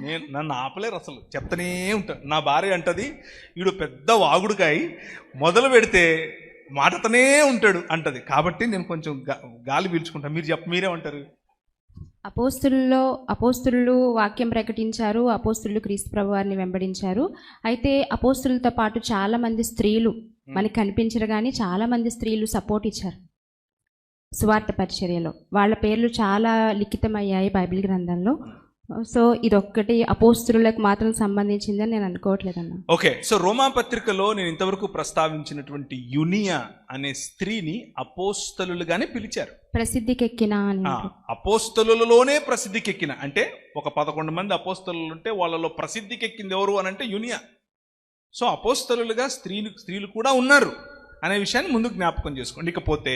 నేను నన్ను ఆపలేరు అసలు. చెప్తూనే ఉంటా. నా భార్య అంటది వీడు పెద్ద వాగుడుకాయ మొదలు పెడితే మాటతోనే ఉంటాడు అంటది. కాబట్టి నేను కొంచెం గాలి పీల్చుకుంటా. మీరు చెప్ప మీరేమంటారు? అపోస్తుల్లో అపోస్తులు వాక్యం ప్రకటించారు అపోస్తులు క్రీస్తు ప్రభు వారిని వెంబడించారు. అయితే అపోస్తులతో పాటు చాలా మంది స్త్రీలు మనకి కనిపించరు కానీ చాలా మంది స్త్రీలు సపోర్ట్ ఇచ్చారు సువార్త పరిచర్యలో. వాళ్ళ పేర్లు చాలా లిఖితమయ్యాయి బైబిల్ గ్రంథంలో. సో ఇదొక్కటి అపోస్తులకు మాత్రం సంబంధించిందని నేను అనుకోవట్లేదన్న. ఓకే సో రోమా పత్రికలో నేను ఇంతవరకు ప్రస్తావించినటువంటి యునియా అనే స్త్రీని అపోస్తలులుగానే పిలిచారు. ప్రసిద్ధికెక్కిన అని ఆ, అపోస్తలులలోనే ప్రసిద్ధికెక్కిన. అంటే ఒక పదకొండు మంది అపోస్తలు ఉంటే వాళ్ళలో ప్రసిద్ధికెక్కింది ఎవరు అని అంటే యునియా. సో అపోస్తలులుగా స్త్రీలు స్త్రీలు కూడా ఉన్నారు అనే విషయాన్ని ముందు జ్ఞాపకం చేసుకోండి. ఇకపోతే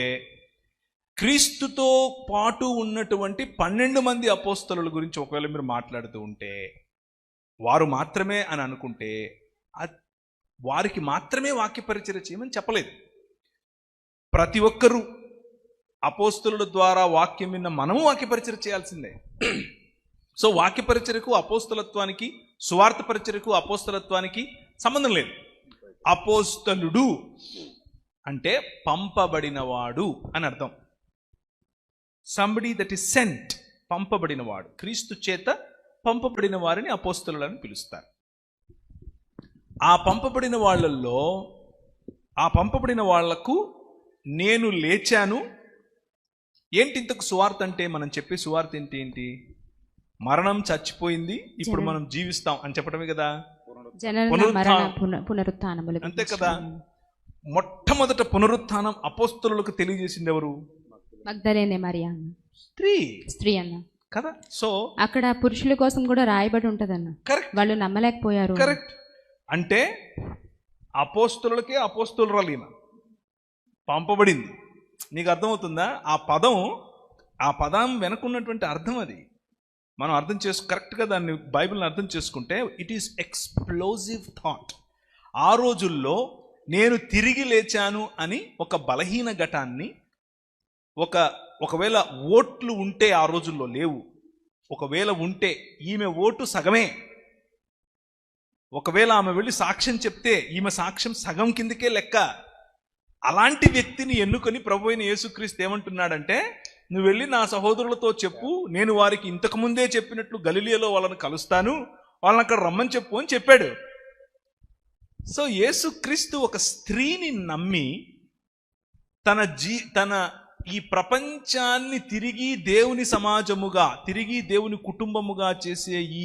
క్రీస్తుతో పాటు ఉన్నటువంటి పన్నెండు మంది అపోస్తలుల గురించి ఒకవేళ మీరు మాట్లాడుతూ ఉంటే వారు మాత్రమే అని అనుకుంటే వారికి మాత్రమే వాక్యపరిచర్య చేయమని చెప్పలేదు. ప్రతి ఒక్కరూ అపోస్తుల ద్వారా వాక్యం విన్న మనము వాక్యపరిచర చేయాల్సిందే. సో వాక్యపరిచయకు అపోస్తలత్వానికి సువార్త పరిచర్యకు అపోస్తలత్వానికి సంబంధం లేదు. అపోస్తలుడు అంటే పంపబడినవాడు అని అర్థం. సంబడి దట్ ఈస్ సెంట్ పంపబడినవాడు. క్రీస్తు చేత పంపబడిన వారిని అపోస్తలులని పిలుస్తారు. ఆ పంపబడిన వాళ్ళల్లో ఆ పంపబడిన వాళ్ళకు నేను లేచాను. ఏంటి ఇంతకు సువార్త అంటే? మనం చెప్పే సువార్త ఏంటి ఏంటి? మరణం చచ్చిపోయింది ఇప్పుడు మనం జీవిస్తాం అని చెప్పడమే కదా? పునరుత్థానం. అంతే. కదా? మొట్టమొదట పునరుత్థానం అపోస్తలులకు తెలియజేసింది ఎవరు? మగ్ధలేనే మరియా అన్న. స్త్రీ. స్త్రీ అన్న. కదా? సో అక్కడ పురుషుల కోసం కూడా రాయబడి ఉంటదన్న. కరెక్ట్. వాళ్ళు నమ్మలేకపోయారు కరెక్ట్. అంటే అపోస్తులకే అపోస్తులు ఈమె పంపబడింది. నీకు అర్థమవుతుందా? ఆ పదం ఆ పదం వెనకున్నటువంటి అర్థం అది. మనం అర్థం చేసు కరెక్ట్గా దాన్ని బైబిల్ని అర్థం చేసుకుంటే ఇట్ ఈస్ ఎక్స్ప్లోజివ్ థాట్ ఆ రోజుల్లో నేను తిరిగి లేచాను అని ఒక బలహీన ఘటాన్ని ఒక ఒకవేళ ఓట్లు ఉంటే ఆ రోజుల్లో లేవు. ఒకవేళ ఉంటే ఈమె ఓటు సగమే. ఒకవేళ ఆమె వెళ్ళి సాక్ష్యం చెప్తే ఈమె సాక్ష్యం సగం కిందకే లెక్క. అలాంటి వ్యక్తిని ఎన్నుకొని ప్రభు అయిన యేసుక్రీస్తు ఏమంటున్నాడంటే నువ్వు వెళ్ళి నా సహోదరులతో చెప్పు నేను వారికి ఇంతకు ముందే చెప్పినట్లు గలిలియలో వాళ్ళని కలుస్తాను వాళ్ళని అక్కడ రమ్మని చెప్పు అని చెప్పాడు. సో యేసుక్రీస్తు ఒక స్త్రీని నమ్మి తన జీ తన ఈ ప్రపంచాన్ని తిరిగి దేవుని సమాజముగా తిరిగి దేవుని కుటుంబముగా చేసే ఈ